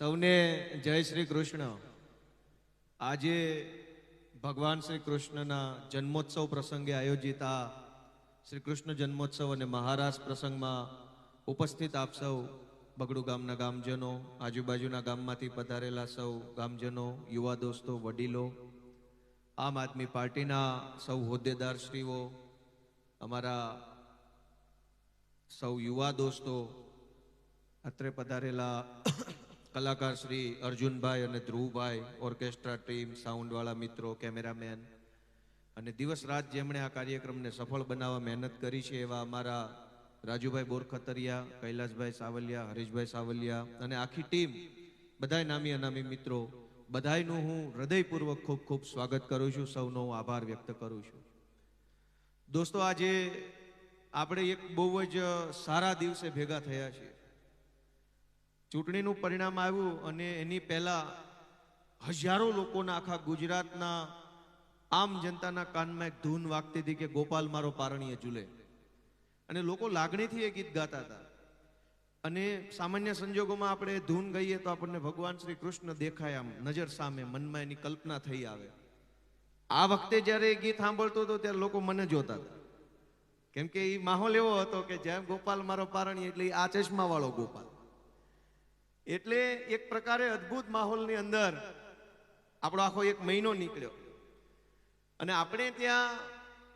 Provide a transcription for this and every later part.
સૌને જય શ્રી કૃષ્ણ. આજે ભગવાન શ્રી કૃષ્ણના જન્મોત્સવ પ્રસંગે આયોજિત આ શ્રી કૃષ્ણ જન્મોત્સવ અને મહારાસ પ્રસંગમાં ઉપસ્થિત આપ સૌ બગડુ ગામના ગામજનો, આજુબાજુના ગામમાંથી પધારેલા સૌ ગામજનો, યુવા દોસ્તો, વડીલો, આમ આદમી પાર્ટીના સૌ હોદ્દેદારશ્રીઓ અમારા સૌ યુવા દોસ્તો, અત્રે પધારેલા કલાકાર શ્રી અર્જુનભાઈ અને ધ્રુવભાઈ ઓર્કેસ્ટ્રા ટીમ, સાઉન્ડવાળા મિત્રો, કેમેરામેન. અને દિવસ રાત જેમણે આ કાર્યક્રમને સફળ બનાવવા મહેનત કરી છે એવા અમારા રાજુભાઈ બોરખતરિયા, કૈલાસભાઈ સાવલિયા, હરીશભાઈ સાવલિયા અને આખી ટીમ, બધાય નામી અનામી મિત્રો, બધાયનું હું હૃદયપૂર્વક ખૂબ ખૂબ સ્વાગત કરું છું, સૌનો આભાર વ્યક્ત કરું છું. દોસ્તો, આજે આપણે એક બહુ જ સારા દિવસે ભેગા થયા છીએ. ચૂંટણીનું પરિણામ આવ્યું અને એની પહેલા હજારો લોકોના આખા ગુજરાતના આમ જનતાના કાનમાં એક ધૂન વાગતી હતી કે ગોપાલ મારો પારણીય ઝૂલે. અને લોકો લાગણીથી એ ગીત ગાતા હતા. અને સામાન્ય સંજોગોમાં આપણે ધૂન ગઈએ તો આપણને ભગવાન શ્રી કૃષ્ણ દેખાય આમ નજર સામે, મનમાં એની કલ્પના થઈ આવે. આ વખતે જ્યારે એ ગીત સાંભળતો હતો ત્યારે લોકો મને જોતા હતા. કેમ કે એ માહોલ એવો હતો કે જેમ ગોપાલ મારો પારણી એટલે આ ચશ્મા વાળો ગોપાલ. એટલે એક પ્રકારે અદ્ભુત માહોલની અંદર આપણો આખો એક મહિનો નીકળ્યો. અને આપણે ત્યાં,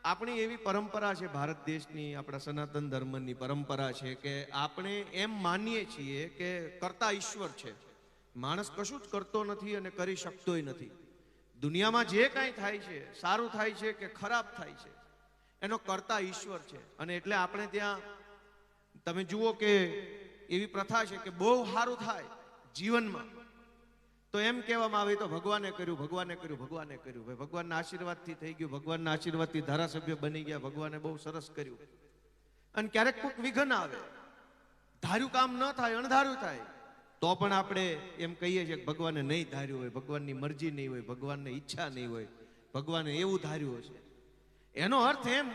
આપણી એવી પરંપરા છે, ભારત દેશની, આપણા સનાતન ધર્મની પરંપરા છે કે આપણે એમ માનીએ છીએ કે કરતા ઈશ્વર છે. માણસ કશું જ કરતો નથી અને કરી શકતોય નથી. દુનિયામાં જે કાંઈ થાય છે, સારું થાય છે કે ખરાબ થાય છે, એનો કરતા ઈશ્વર છે. અને એટલે આપણે ત્યાં, તમે જુઓ કે એવી પ્રથા છે કે બહુ સારું થાય જીવનમાં. તો એમ કહેવામાં આવે તો ભગવાને કર્યું ભગવાને કર્યું ભગવાને કર્યું. ભાઈ, ભગવાનના આશીર્વાદથી થઈ ગયું, ભગવાનના આશીર્વાદથી ધારાસભ્ય બની ગયા, ભગવાને બહુ સરસ કર્યું. અને ક્યારેક કોઈક વિઘન આવે. ધાર્યું કામ ન થાય, અણધાર્યું થાય, તો પણ આપણે એમ કહીએ છીએ કે ભગવાને નહીં ધાર્યું હોય, ભગવાનની મરજી નહીં હોય, ભગવાનને ઈચ્છા નહીં હોય, ભગવાને એવું ધાર્યું હશે. એનો અર્થ એમ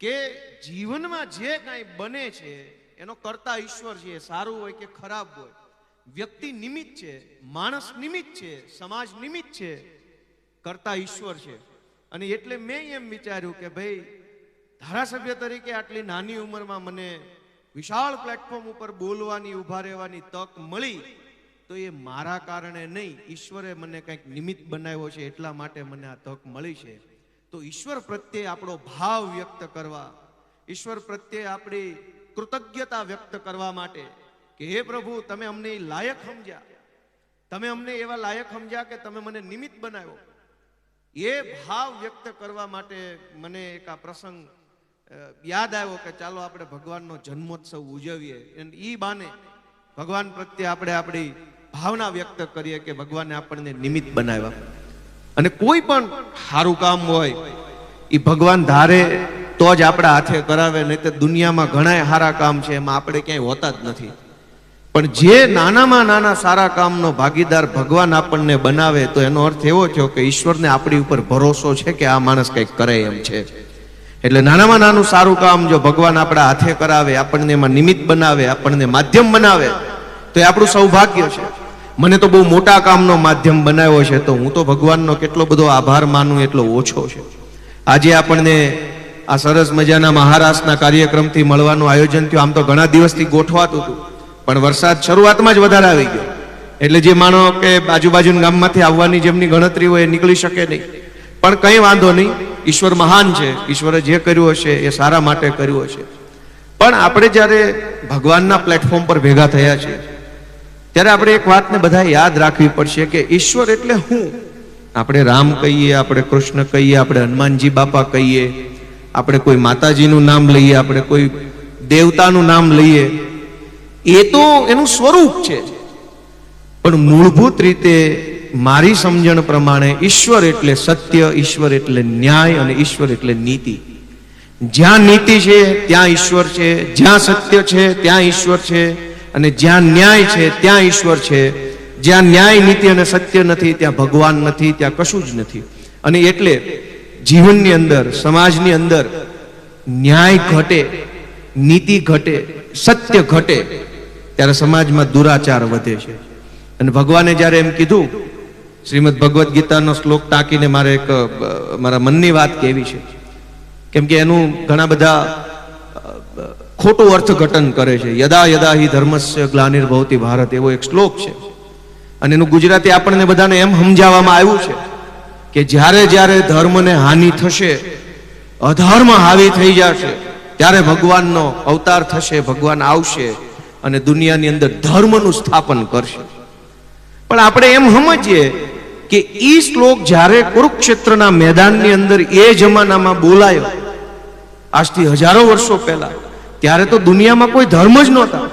કે જીવનમાં જે કાંઈ બને છે એનો કરતા ઈશ્વર છે સારું હોય કે ખરાબ હોય. વ્યક્તિ નિમિત્ત છે, માણસ નિમિત્ત છે, સમાજ નિમિત્ત છે, કરતા ઈશ્વર છે. અને એટલે મેં એમ વિચાર્યું કે ભાઈ, ધારાસભ્ય તરીકે આટલી નાની ઉંમરમાં મને વિશાળ પ્લેટફોર્મ ઉપર બોલવાની, ઊભા રહેવાની તક મળી, તો એ મારા કારણે નહીં, ઈશ્વરે મને કંઈક નિમિત્ત બનાવ્યો છે, એટલા માટે મને આ તક મળી છે. તો ઈશ્વર પ્રત્યે આપણો ભાવ વ્યક્ત કરવા, ઈશ્વર પ્રત્યે આપણી કૃતજ્ઞતા વ્યક્ત કરવા માટે કે, હે પ્રભુ, તમે અમને લાયક સમજ્યા. તમે અમને એવા લાયક સમજ્યા કે તમે મને નિમિત્ત બનાવ્યો. એ ભાવ વ્યક્ત કરવા માટે મને એક આ પ્રસંગ યાદ આવ્યો કે ચાલો આપણે ભગવાનનો જન્મોત્સવ ઉજવીએ. અને ઈ બાને ભગવાન પ્રત્યે આપણે આપણી ભાવના વ્યક્ત કરીએ કે ભગવાને આપણને નિમિત્ત બનાવ્યા. અને કોઈ પણ સારું કામ હોય એ ભગવાન ધારે તો જ આપણા હાથે કરાવે, નહીં તો દુનિયામાં ઘણા સારા કામ છે, એમાં આપણે ક્યાંય હોતા જ નથી. પણ જે નાનામાં નાના સારા કામનો ભાગીદાર ભગવાન આપણને બનાવે, તો એનો અર્થ એવો થયો કે ઈશ્વરને આપણી ઉપર ભરોસો છે કે આ માણસ કંઈક કરે એમ છે. એટલે નાનામાં નાનું સારું કામ જો ભગવાન આપણા હાથે કરાવે, આપણને એમાં નિમિત્ત બનાવે, આપણને માધ્યમ બનાવે, તો એ આપણું સૌભાગ્ય છે. મને તો બહુ મોટા કામનો માધ્યમ બનાવ્યો છે, તો હું તો ભગવાનનો કેટલો બધો આભાર માનું એટલો ઓછો છે. આજે આપણને આ સરસ મજાના મહારાષ્ટ્રના કાર્યક્રમથી મળવાનું આયોજન થયું. આમ તો ઘણા દિવસથી ગોઠવાતું હતું. પણ વરસાદ શરૂઆતમાં જ વધારે આવી ગયો. એટલે જે માનો કે આજુબાજુના ગામમાંથી આવવાની જેમની ગણતરી હોય એ નીકળી શકે નહીં. પણ કંઈ વાંધો નહીં. ઈશ્વર મહાન છે. ઈશ્વરે જે કર્યું હશે એ સારા માટે કર્યું હશે. પણ આપણે જ્યારે ભગવાનના પ્લેટફોર્મ પર ભેગા થયા છીએ, ત્યારે આપણે એક વાતને બધા યાદ રાખવી પડશે કે ઈશ્વર એટલે હું. આપણે રામ કહીએ, આપણે કૃષ્ણ કહીએ, આપણે હનુમાનજી બાપા કહીએ આપણે કોઈ માતાજીનું નામ લઈએ, આપણે કોઈ દેવતાનું નામ લઈએ, એ તો એનું સ્વરૂપ છે. પણ મૂળભૂત રીતે મારી સમજણ પ્રમાણે ઈશ્વર એટલે સત્ય, ઈશ્વર એટલે ન્યાય અને ઈશ્વર એટલે નીતિ. જ્યાં નીતિ છે, ત્યાં ઈશ્વર છે, જ્યાં સત્ય છે, ત્યાં ઈશ્વર છે, અને જ્યાં ન્યાય છે, ત્યાં ઈશ્વર છે. જ્યાં ન્યાય, નીતિ અને સત્ય નથી, ત્યાં ભગવાન નથી, ત્યાં કશું જ નથી. અને એટલે જીવનની અંદર, સમાજની અંદર ન્યાય ઘટે, નીતિ ઘટે, સત્ય ઘટે, ત્યારે સમાજમાં દુરાચાર વધે છે. અને ભગવાને જ્યારે એમ કીધું, શ્રીમદ ભગવદ્ ગીતાનો શ્લોક ટાંકીને મારે એક મારા મનની વાત કહેવી છે. કેમ કે એનું ઘણા બધા ખોટું અર્થઘટન કરે છે. યદા યદા હિ ધર્મસ્ય ગ્લાનિર્ભવતી ભારત, એવો એક શ્લોક છે. અને એનું ગુજરાતી આપણને બધાને એમ સમજાવવામાં આવ્યું છે. કે જ્યારે જ્યારે ધર્મને હાનિ થશે, અધર્મ હાવી થઈ જશે, ત્યારે ભગવાનનો અવતાર થશે, ભગવાન આવશે અને દુનિયાની અંદર ધર્મનું સ્થાપન કરશે. પણ આપણે એમ સમજીએ કે એ શ્લોક જ્યારે કુરુક્ષેત્રના મેદાનની અંદર એ જમાનામાં બોલાયો, આજથી હજારો વર્ષો પહેલા, ત્યારે તો દુનિયામાં કોઈ ધર્મ જ નહોતા.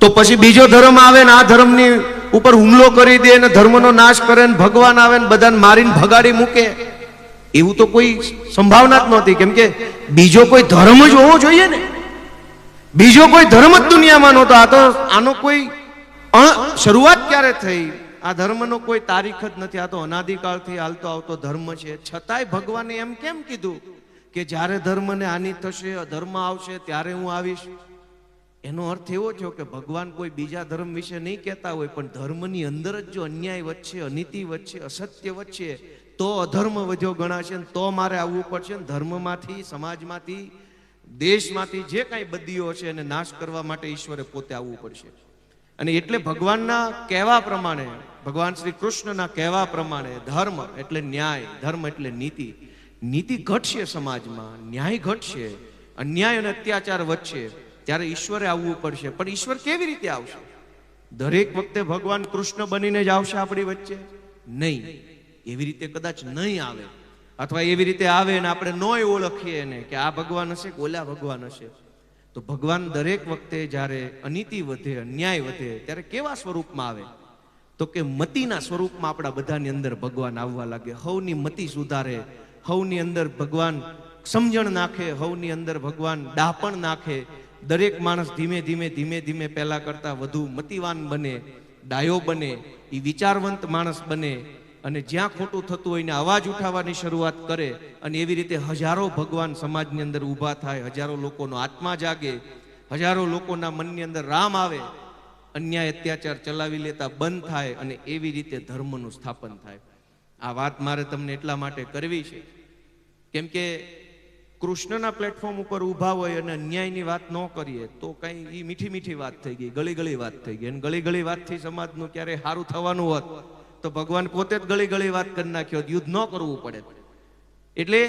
તો પછી બીજો ધર્મ આવે ને આ ધર્મની ઉપર હુમલો કરી દે ને ધર્મનો નાશ કરે ને ભગવાન આવે ને બધાને મારીને ભગાડી મૂકે. એવું તો કોઈ સંભાવના જ નહોતી. કેમ કે બીજો કોઈ ધર્મ જ હોવો જોઈએ ને. બીજો કોઈ ધર્મ જ દુનિયામાં નહોતો. આ તો આનો કોઈ શરૂઆત ક્યારે થઈ? આ ધર્મનો કોઈ તારીખ જ નથી. આ તો અનાદિકાળથી હાલતો આવતો ધર્મ છે. છતાંય ભગવાને એમ કેમ કીધું કે જ્યારે ધર્મને હાનિ થશે, અધર્મ આવશે, ત્યારે હું આવીશ. એનો અર્થ એવો થયો કે ભગવાન કોઈ બીજા ધર્મ વિશે નહીં કહેતા હોય, પણ ધર્મની અંદર જ જો અન્યાય વચ્ચે અનીતિ વચ્ચે અસત્ય વચ્ચે તો અધર્મ વધ્યો ગણાશે ને તો મારે આવવું પડશે ને ધર્મમાંથી, સમાજમાંથી, દેશમાંથી જે કાંઈ બદીઓ છે એને નાશ કરવા માટે ઈશ્વરે પોતે આવવું પડશે. અને એટલે ભગવાનના કહેવા પ્રમાણે, ભગવાન શ્રી કૃષ્ણના કહેવા પ્રમાણે ધર્મ એટલે ન્યાય, ધર્મ એટલે નીતિ. નીતિ ઘટશે સમાજમાં, ન્યાય ઘટશે, અન્યાય અને અત્યાચાર વધશે. ત્યારે ઈશ્વરે આવવું પડશે. પણ ઈશ્વર કેવી રીતે આવશે? દરેક વખતે ભગવાન કૃષ્ણ બનીને જ આવશે આપણી વચ્ચે? નહીં. એવી રીતે કદાચ નહીં આવે. અથવા એવી રીતે આવે ને આપણે નોય ઓળખીએ એને કે આ ભગવાન હશે કે ઓલા ભગવાન હશે. તો ભગવાન દરેક વખતે જ્યારે અનીતિ વધે, અન્યાય વધે, ત્યારે કેવા સ્વરૂપમાં આવે? તો કે મતિના સ્વરૂપમાં આપણા બધાની અંદર ભગવાન આવવા લાગે. હવની મતિ સુધારે. હવની અંદર ભગવાન સમજણ નાખે. હવની અંદર ભગવાન ડાપણ નાખે. દરેક માણસ ધીમે ધીમે ધીમે ધીમે પહેલા કરતા વધુ મતિવાન બને, ડાયો બને એ વિચારવંત માણસ બને અને જ્યાં ખોટું થતું હોય ને અવાજ ઉઠાવવાની શરૂઆત કરે અને એવી રીતે હજારો ભગવાન સમાજની અંદર ઊભા થાય, હજારો લોકોનો આત્મા જાગે, હજારો લોકોના મનની અંદર રામ આવે, અન્યાય અત્યાચાર ચલાવી લેતા બંધ થાય અને એવી રીતે ધર્મનું સ્થાપન થાય. આ વાત મારે તમને એટલા માટે કરવી છે. કેમ કે કૃષ્ણના પ્લેટફોર્મ ઉપર ઊભા હોય અને અન્યાયની વાત ન કરીએ, તો કઈ એ મીઠી મીઠી વાત થઈ ગઈ, ગળી ગળી વાત થઈ ગઈ. અને ગળી ગળી વાતથી સમાજનું ક્યારે સારું થવાનું હોત, તો ભગવાન પોતે જ ગળી ગળી વાત કરી નાખ્યો યુદ્ધ ન કરવું પડે. એટલે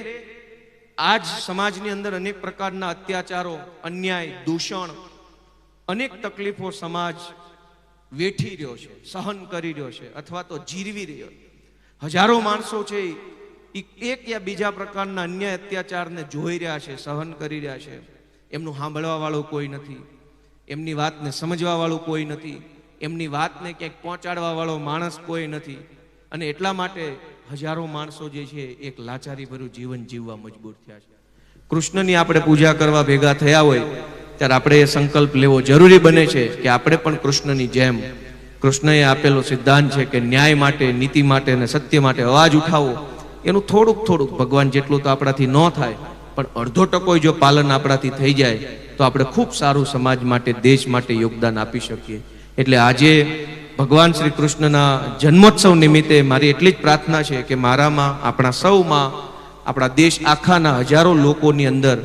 આજ સમાજની અંદર અનેક પ્રકારના અત્યાચારો, અન્યાય, દૂષણ, અનેક તકલીફો સમાજ વેઠી રહ્યો છે, સહન કરી રહ્યો છે, અથવા તો જીરવી રહ્યો હજારો માણસો છે એક યા બીજા પ્રકારના અન્ય અત્યાચારને જોઈ રહ્યા છે, સહન કરી રહ્યા છે. એમનું સાંભળવા વાળું કોઈ નથી. એમની વાતને સમજવા વાળું કોઈ નથી. એમની વાતને ક્યાંક પહોંચાડવા વાળો માણસ કોઈ નથી. અને એટલા માટે હજારો માણસો જે છે, એક લાચારી ભર્યું જીવન જીવવા મજબૂર થયા છે. કૃષ્ણની આપણે પૂજા કરવા ભેગા થયા હોય, ત્યારે આપણે એ સંકલ્પ લેવો જરૂરી બને છે કે આપણે પણ કૃષ્ણની જેમ, કૃષ્ણએ આપેલો સિદ્ધાંત છે કે ન્યાય માટે, નીતિ માટે અને સત્ય માટે અવાજ ઉઠાવો. એનું થોડુંક થોડુંક ભગવાન જેટલું તો આપણાથી ન થાય, પણ અડધો ટકો જો પાલન આપણાથી થઈ જાય, તો આપણે ખૂબ સારું સમાજ માટે, દેશ માટે યોગદાન આપી શકીએ. એટલે આજે ભગવાન શ્રી કૃષ્ણના જન્મોત્સવ નિમિત્તે મારી એટલી જ પ્રાર્થના છે કે મારામાં, આપણા સૌમાં, આપણા દેશ આખાના હજારો લોકોની અંદર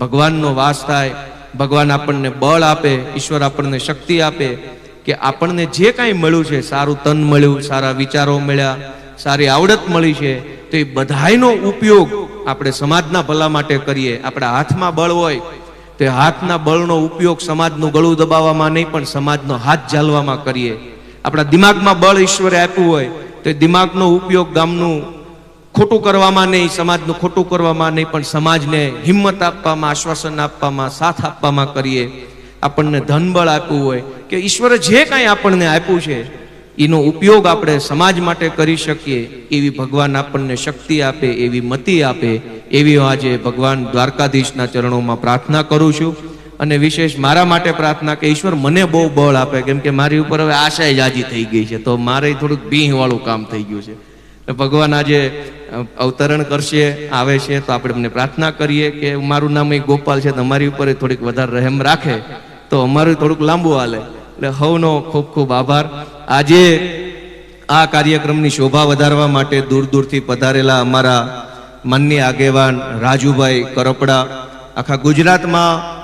ભગવાનનો વાસ થાય, ભગવાન આપણને બળ આપે, ઈશ્વર આપણને શક્તિ આપે, કે આપણને જે કાંઈ મળ્યું છે, સારું તન મળ્યું, સારા વિચારો મળ્યા, સારી આવડત મળી છે તો એ બધાયનો ઉપયોગ આપણે સમાજના ભલા માટે કરીએ. આપણા હાથમાં બળ હોય તો હાથના બળનો ઉપયોગ સમાજનું ગળું દબાવવામાં નહીં, પણ સમાજનો હાથ ઝાલવામાં કરીએ. આપણા દિમાગમાં બળ ઈશ્વરે આપ્યું હોય તો દિમાગનો ઉપયોગ ગામનું ખોટું કરવામાં નહીં, સમાજનું ખોટું કરવામાં નહીં, પણ સમાજને હિંમત આપવામાં, આશ્વાસન આપવામાં, સાથ આપવામાં કરીએ. આપણને ધનબળ આપ્યું હોય કે ઈશ્વરે જે કાંઈ આપણને આપ્યું છે એનો ઉપયોગ આપણે સમાજ માટે કરી શકીએ, એવી ભગવાન આપણને શક્તિ આપે, એવી મતિ આપે, એવી હું આજે ભગવાન દ્વારકાધીશના ચરણોમાં પ્રાર્થના કરું છું. અને વિશેષ મારા માટે પ્રાર્થના કે ઈશ્વર મને બહુ બળ આપે, કેમ કે મારી ઉપર હવે આશા જાજી થઈ ગઈ છે, તો મારે થોડુંક બીહવાળું કામ થઈ ગયું છે. ભગવાન આજે અવતરણ કરશે, આવે છે, તો આપણે એમને પ્રાર્થના કરીએ કે મારું નામ એ ગોપાલ છે તમારી ઉપર થોડીક વધારે રહેમ રાખે, તો અમારું થોડુંક લાંબુ હાલે. એટલે હવનો ખૂબ ખૂબ આભાર. આજે આ કાર્યક્રમની શોભા વધારવા માટે દૂર દૂરથી પધારેલા અમારા મનની આગેવાન રાજુભાઈ કરપડા. આખા ગુજરાતમાં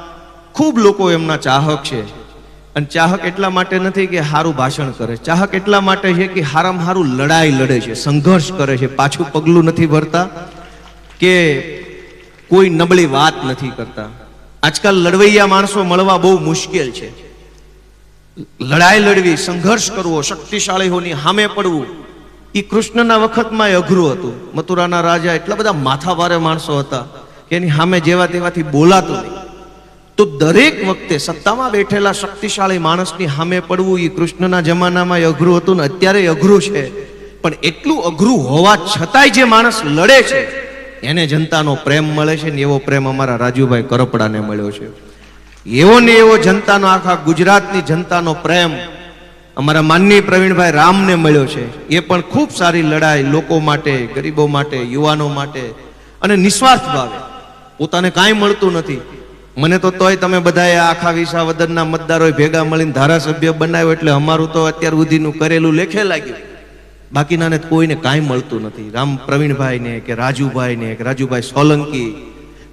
ખૂબ લોકો એમના ચાહક છે. અને ચાહક એટલા માટે નથી કે સારું ભાષણ કરે. ચાહક એટલા માટે છે કે હારામાં હારું લડાઈ લડે છે, સંઘર્ષ કરે છે, પાછું પગલું નથી ભરતા કે કોઈ નબળી વાત નથી કરતા. આજકાલ લડવૈયા માણસો મળવા બહુ મુશ્કેલ છે. લડાઈ લડવી, સંઘર્ષ કરવો, શક્તિશાળીઓની સામે પડવું એ કૃષ્ણના વખતમાં અઘરું હતું. મથુરાના રાજા એટલા બધા માથાભારે માણસો હતા કે એની સામે જેવા તેવાથી બોલાતું તો દરેક વખતે સત્તામાં બેઠેલા શક્તિશાળી માણસની સામે પડવું એ કૃષ્ણના જમાનામાં અઘરું હતું ને અત્યારે અઘરું છે. પણ એટલું અઘરું હોવા છતાંય જે માણસ લડે છે, એને જનતાનો પ્રેમ મળે છે ને એવો પ્રેમ અમારા રાજુભાઈ કરપડાને મળ્યો છે. એવો ને એવો જનતાનો, આખા ગુજરાતની જનતાનો પ્રેમ અમારા માનનીય પ્રવીણભાઈ રામને મળ્યો છે. એ પણ ખૂબ સારી લડાઈ લોકો માટે, ગરીબો માટે, યુવાનો માટે અને નિસ્વાર્થ ભાવે. પોતાને કાંઈ મળતું નથી. મને તો તોય તમે બધાએ આખા વિસાવદનના મતદારોએ ભેગા મળીને ધારાસભ્ય બનાવ્યો એટલે અમારું તો અત્યાર સુધીનું કરેલું લેખે લાગ્યું. બાકીનાને કોઈને કાંઈ મળતું નથી. રામ પ્રવીણભાઈને કે રાજુભાઈને કે રાજુભાઈ સોલંકી,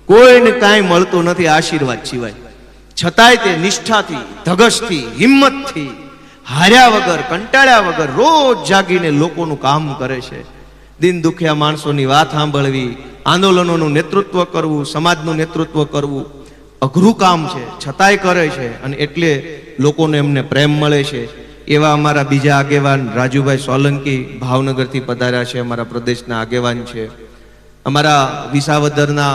કોઈને કાંઈ મળતું નથી આશીર્વાદ સિવાય. છતાંય તે નિષ્ઠાથી, ધગશથી, હિંમતથી, હાર્યા વગર, કંટાળ્યા વગર રોજ જાગીને લોકોનું કામ કરે છે. દિન દુખ્યા માણસોની વાત સાંભળવી, આંદોલનોનું નેતૃત્વ કરવું, સમાજનું નેતૃત્વ કરવું અઘરું કામ છે, છતાંય કરે છે અને એટલે લોકોને એમને પ્રેમ મળે છે. એવા અમારા બીજા આગેવાન રાજુભાઈ સોલંકી ભાવનગરથી પધાર્યા છે, અમારા પ્રદેશના આગેવાન છે. અમારા વિસાવદરના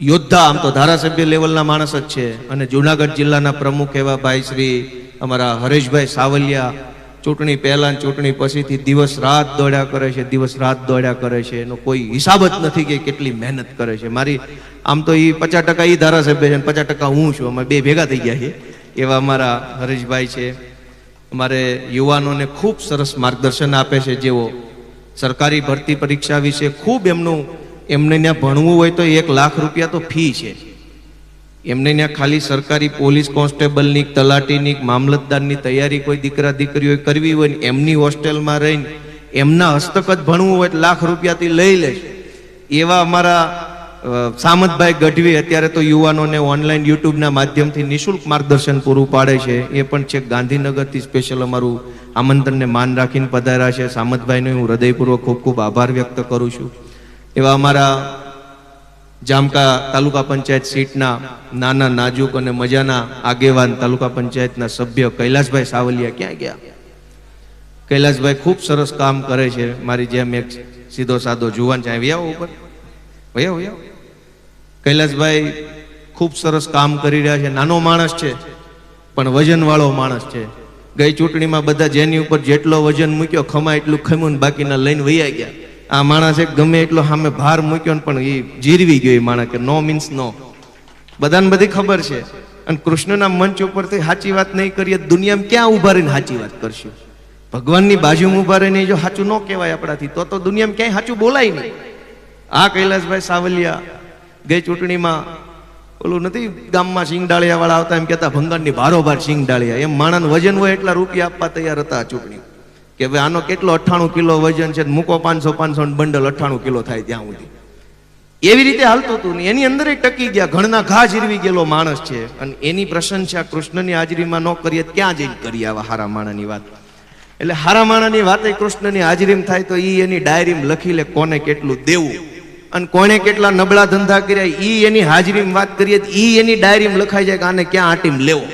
યોદ્ધા, આમ તો ધારાસભ્ય લેવલના માણસ જ છે. અને જુનાગઢ જિલ્લાના પ્રમુખ એવા ભાઈ શ્રી અમારા હરેશભાઈ સાવલિયા, ચૂંટણી પહેલા ચૂંટણી પછીથી દિવસ રાત દોડ્યા કરે છે, દિવસ રાત દોડ્યા કરે છે. એનો કોઈ હિસાબ જ નથી કે કેટલી મહેનત કરે છે. મારી, આમ તો એ પચાસ ટકા એ ધારાસભ્ય છે પચાસ ટકા હું છું. અમે બે ભેગા થઈ ગયા છે એવા અમારા હરેશભાઈ છે. અમારે યુવાનોને ખૂબ સરસ માર્ગદર્શન આપે છે જેઓ સરકારી ભરતી પરીક્ષા વિશે ખૂબ એમનું એમને ત્યાં ભણવું હોય તો એક લાખ રૂપિયા તો ફી છે. એમને ત્યાં ખાલી સરકારી પોલીસ કોન્સ્ટેબલની, તલાટીની, મામલતદારની તૈયારી કોઈ દીકરા દીકરીઓએ કરવી હોય એમની હોસ્ટેલમાં રહીને એમના હસ્તક ભણવું હોય તો લાખ રૂપિયાથી લઈ લે એવા અમારા સામતભાઈ ગઢવી અત્યારે તો યુવાનોને ઓનલાઈન યુટ્યુબના માધ્યમથી નિઃશુલ્ક માર્ગદર્શન પૂરું પાડે છે. એ પણ છે ગાંધીનગરથી સ્પેશિયલ અમારું આમંત્રણને માન રાખીને પધાર્યા છે. સામતભાઈનો હું હૃદયપૂર્વક ખૂબ ખૂબ આભાર વ્યક્ત કરું છું. એવા અમારા જામકા તાલુકા પંચાયત સીટના નાના નાજુક અને મજાના આગેવાન તાલુકા પંચાયતના સભ્ય કૈલાસભાઈ સાવલિયા ક્યાં ગયા? કૈલાસભાઈ ખૂબ સરસ કામ કરે છે. મારી જેમ એક સીધો સાદો જુવાન છે. આવ્યા ઉપર. વયા વયા કૈલાસભાઈ ખૂબ સરસ કામ કરી રહ્યા છે. નાનો માણસ છે, પણ વજનવાળો માણસ છે. ગઈ ચૂંટણીમાં બધા જેની ઉપર જેટલો વજન મૂક્યો, ખમા એટલું ખમ્યું બાકીના લઈને વૈયા ગયા. આ માણસ એક ગમે એટલો સામે ભાર મૂક્યો ને પણ એ જીરવી ગયો એ માણસ. કે નો મીન્સ નો બધાને બધી ખબર છે. અને કૃષ્ણના મંચ ઉપરથી સાચી વાત નહીં કરીએ દુનિયામાં ક્યાં ઊભા રહીને સાચી વાત કરશું? ભગવાનની બાજુમાં ઊભા રહીને જો સાચું ન કહેવાય આપણાથી, તો તો દુનિયામાં ક્યાંય સાચું બોલાય નહીં. આ કૈલાસભાઈ સાવલિયા ગઈ ચૂંટણીમાં ઓલું નથી, ગામમાં સિંગડાળિયા વાળા આવતા એમ કહેતા ભંગારની ભારોભાર સિંગડાળિયા એમ માણસ વજન હોય એટલા રૂપિયા આપવા તૈયાર હતા ચૂંટણી. કે ભાઈ આનો કેટલો અઠ્ઠાણું કિલો વજન છે મૂકો પાંચસો પાંચસો બંડલ અઠ્ઠાણું કિલો થાય ત્યાં સુધી. એવી રીતે હાલતું હતું ને એની અંદર ટકી ગયા. ઘણના ઘા જીરવી ગયેલો માણસ છે. અને એની પ્રશંસા કૃષ્ણની હાજરીમાં ન કરીએ ક્યાં જઈને કરી આવા હારા માણાની વાત? એટલે હારા માણાની વાત કૃષ્ણની હાજરીમાં થાય તો એ એની ડાયરીમાં લખી લે કોને કેટલું દેવું. અને કોણે કેટલા નબળા ધંધા કર્યા એ એની હાજરીમાં વાત કરીએ ઈ એની ડાયરીમાં લખાઈ જાય કે આને ક્યાં આટીમ લેવો.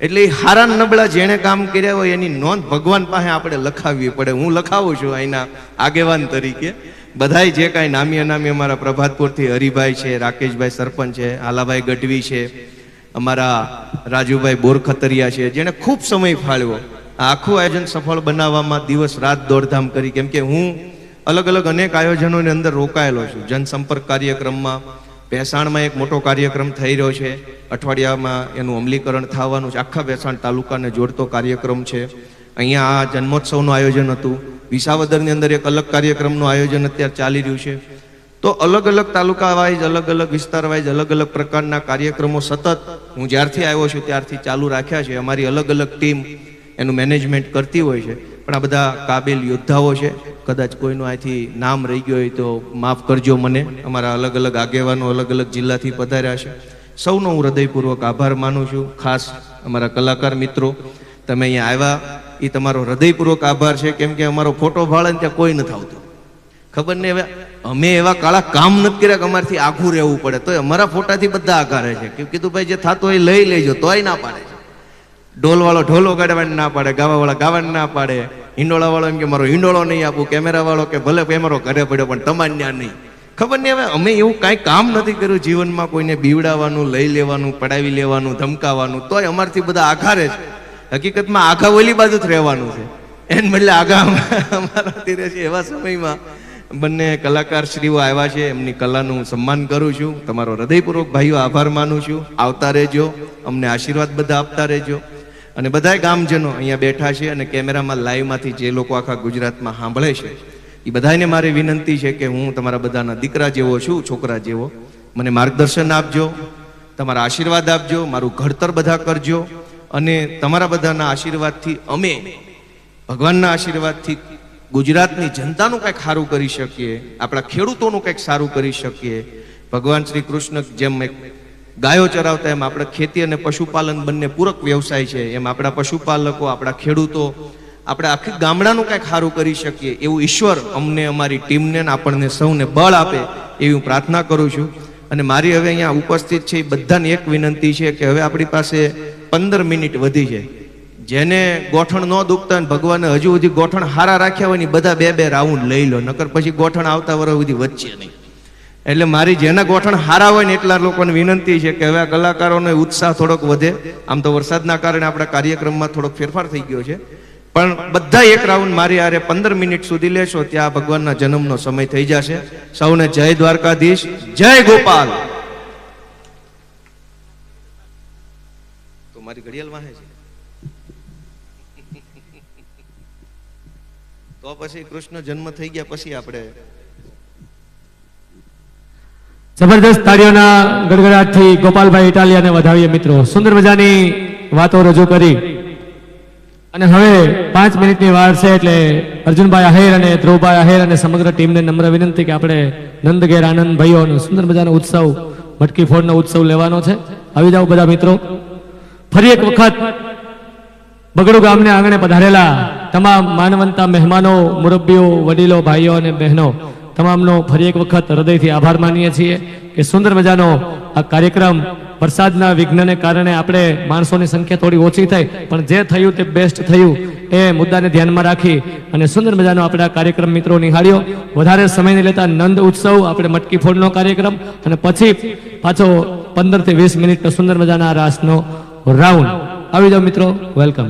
એટલે એ હારા નબળા જેણે કામ કર્યા હોય એની નોંધ ભગવાન પાસે આપણે લખાવવી પડે. હું લખાવું છું અહીંના આગેવાન તરીકે. બધાય જે કાંઈ નામી અનામી અમારા પ્રભાતપુરથી હરિભાઈ છે, રાકેશભાઈ સરપંચ છે, આલાભાઈ ગઢવી છે, અમારા રાજુભાઈ બોરખતરિયા છે, જેણે ખૂબ સમય ફાળવ્યો આખું આયોજન સફળ બનાવવામાં દિવસ રાત દોડધામ કરી. કેમ કે હું અલગ અલગ અનેક આયોજનોની અંદર રોકાયેલો છું. જનસંપર્ક કાર્યક્રમમાં ભેસાણમાં એક મોટો કાર્યક્રમ થઈ રહ્યો છે. અઠવાડિયામાં એનું અમલીકરણ થવાનું છે. આખા ભેસાણ તાલુકાને જોડતો કાર્યક્રમ છે. અહીંયા આ જન્મોત્સવનું આયોજન હતું. વિસાવદરની અંદર એક અલગ કાર્યક્રમનું આયોજન અત્યારે ચાલી રહ્યું છે. તો અલગ અલગ તાલુકા વાઇઝ અલગ અલગ વિસ્તાર વાઇઝ અલગ અલગ પ્રકારના કાર્યક્રમો સતત હું જ્યારથી આવ્યો છું ત્યારથી ચાલુ રાખ્યા છે. અમારી અલગ અલગ ટીમ એનું મેનેજમેન્ટ કરતી હોય છે. પણ આ બધા કાબિલ યોદ્ધાઓ છે. કદાચ કોઈનું અહીંથી નામ રહી ગયો હોય તો માફ કરજો મને. અમારા અલગ અલગ આગેવાનો અલગ અલગ જિલ્લાથી પધાર્યા છે. સૌનો હું હૃદયપૂર્વક આભાર માનું છું. ખાસ અમારા કલાકાર મિત્રો, તમે અહીંયા આવ્યા એ તમારો હૃદયપૂર્વક આભાર છે. કેમ કે અમારો ફોટો ભાળે ને ત્યાં કોઈ નથી આવતું ખબર નહીં હવે, અમે એવા કાળા કામ નથી કર્યા કે અમારથી આઘું રહેવું પડે. તો અમારા ફોટાથી બધા આઘારે છે. કેમ કીધું ભાઈ, જે થતું હોય લઈ લેજો, તોય ના પાડે. ઢોલવાળો ઢોલ ગાડવાને ના પાડે, ગાવાવાળા ગાવાને ના પાડે. હિંડોળા વાળો એમ કે મારો હિંડોળો નહીં આપું કેમેરા વાળો કે ભલે કેમેરો ઘરે પડ્યો પણ તમારે ત્યાં નહીં. ખબર નહીં હવે અમે એવું કાંઈ કામ નથી કર્યું જીવનમાં કોઈને બીવડાવવાનું, લઈ લેવાનું, પડાવી લેવાનું ધમકાવવાનું તોય અમારથી બધા આઘારે છે. હકીકતમાં આખા ઓલી બાજુ જ રહેવાનું છે. એને બદલે આઘા અમારાથી રહેશે એવા સમયમાં. બંને કલાકાર શ્રીઓ આવ્યા છે, એમની કલાનું સન્માન કરું છું. તમારો હૃદયપૂર્વક ભાઈઓ આભાર માનું છું. આવતા રહેજો. અમને આશીર્વાદ બધા આપતા રહેજો. અને બધાય ગામજનો અહીંયા બેઠા છે અને કેમેરામાં લાઈવમાંથી જે લોકો આખા ગુજરાતમાં સાંભળે છે એ બધાને મારી વિનંતી છે કે હું તમારા બધાના દીકરા જેવો છું, છોકરા જેવો. મને માર્ગદર્શન આપજો, તમારા આશીર્વાદ આપજો, મારું ઘડતર બધા કરજો અને તમારા બધાના આશીર્વાદથી અમે ભગવાનના આશીર્વાદથી ગુજરાતની જનતાનું કંઈક સારું કરી શકીએ, આપણા ખેડૂતોનું કંઈક સારું કરી શકીએ. ભગવાન શ્રી કૃષ્ણ જેમ એક ગાયો ચરાવતા એમ આપણે ખેતી અને પશુપાલન બંને પૂરક વ્યવસાય છે. એમ આપણા પશુપાલકો, આપણા ખેડૂતો, આપણે આખી ગામડાનું કંઈક સારું કરી શકીએ એવું ઈશ્વર અમને, અમારી ટીમને આપણને સૌને બળ આપે એવી હું પ્રાર્થના કરું છું. અને મારી હવે અહીંયા ઉપસ્થિત છે એ બધાને એક વિનંતી છે કે હવે આપણી પાસે પંદર મિનિટ વધી છે જેને ગોઠણ ન દુખતા ને ભગવાને હજુ સુધી ગોઠણ હારા રાખ્યા હોય ને બધા બે બે રાઉન્ડ લઈ લો, નકર પછી ગોઠણ આવતા વર્ષ સુધી વચ્ચે નહીં. એટલે મારી જેના ગોઠણ હારા હોય ને એટલા લોકોને વિનંતી છે કે હવે આ કલાકારોનો ઉત્સાહ થોડોક વધે. આમ તો વરસાદના કારણે આપણા કાર્યક્રમમાં થોડોક ફેરફાર થઈ ગયો છે. પણ બધા એક રાઉન્ડ મારી આરે પંદર મિનિટ સુધી લેશો ત્યાં ભગવાનના જન્મનો સમય થઈ જશે. સૌને જય દ્વારકાધીશ, જય ગોપાલ. તો મારી ઘડિયાળ વાહે છે. તો પછી કૃષ્ણ જન્મ થઈ ગયા પછી આપણે જબરદસ્ત તાળીઓના ગડગડાટથી ગોપાલભાઈ ઇટાલિયાને વધાવીએ મિત્રો. સુંદર મજાની વાતો રજૂ કરી. અને હવે પાંચ મિનિટની વાર છે એટલે અર્જુનભાઈ આહેર અને ધ્રુવભાઈ આહેર અને સમગ્ર ટીમને નમ્ર વિનંતી કે આપણે નંદગેર આનંદ ભાઈઓનો સુંદર મજાનો ઉત્સવ, મટકી ફોડનો ઉત્સવ લેવાનો છે. આવી જાઓ બધા મિત્રો. ફરી એક વખત બગડુ ગામને આંગણે પધારેલા તમામ માનવંતા મહેમાનો, મુરબ્બીઓ, વડીલો, ભાઈઓ અને બહેનો તમામનો ફરી એક વખત હૃદયથી આભાર માનીએ છીએ કે સુંદર મજાનો આ કાર્યક્રમ વરસાદના વિઘ્નને કારણે આપણે માણસોની સંખ્યા થોડી ઓછી થઈ, પણ જે થયું તે બેસ્ટ થયું એ મુદ્દાને ધ્યાનમાં રાખી અને સુંદર મજાનો આપણે આ કાર્યક્રમ મિત્રો નિહાળ્યો. વધારે સમય નહીં લેતા નંદ ઉત્સવ આપણે મટકી ફોડનો કાર્યક્રમ અને પછી પાછો પંદરથી વીસ મિનિટનો સુંદર મજાના રાસનો રાઉન્ડ આવી જાઓ મિત્રો વેલકમ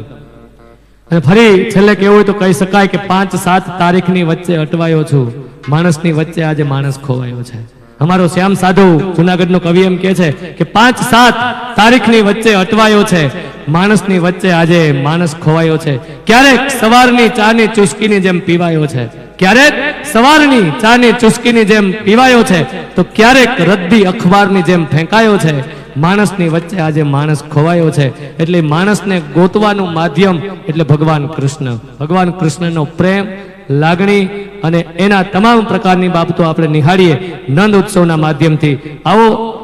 અને ફરી છેલ્લે કેવું હોય તો કહી શકાય કે પાંચ સાત તારીખની વચ્ચે અટવાયો છું. માણસની વચ્ચે આજે માણસ ખોવાયો છે. અમારો શ્યામ સાધુ જુનાગઢનો કવિ એમ કે છે કે પાંચ સાત તારીખની વચ્ચે અટવાયો છે. માણસની વચ્ચે આજે માણસ ખોવાયો છે. ક્યારેક સવારની ચાની ચુસ્કીની જેમ પીવાયો છે. ક્યારેક સવારની ચાની ચુસ્કીની જેમ પીવાયો છે. તો ક્યારેક રદ્દી અખબારની જેમ ફેંકાયો છે. માણસની વચ્ચે આજે માણસ ખોવાયો છે. એટલે માણસને ગોતવાનું માધ્યમ એટલે ભગવાન કૃષ્ણ. ભગવાન કૃષ્ણનો પ્રેમ, લાગણી અને એના તમામ પ્રકારની બાબતો આપણે નિહાળીએ નંદ ઉત્સવના માધ્યમથી. આવો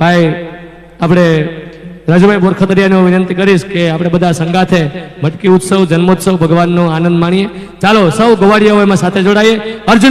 ભાઈ, આપણે રાજુભાઈ બોરખતરિયાને હું વિનંતી કરીશ કે આપણે બધા સંગાથે મટકી ઉત્સવ, જન્મોત્સવ ભગવાનનો આનંદ માણીએ. ચાલો, સૌ ગવાડિયાઓ એમાં સાથે જોડાઈએ. અર્જુન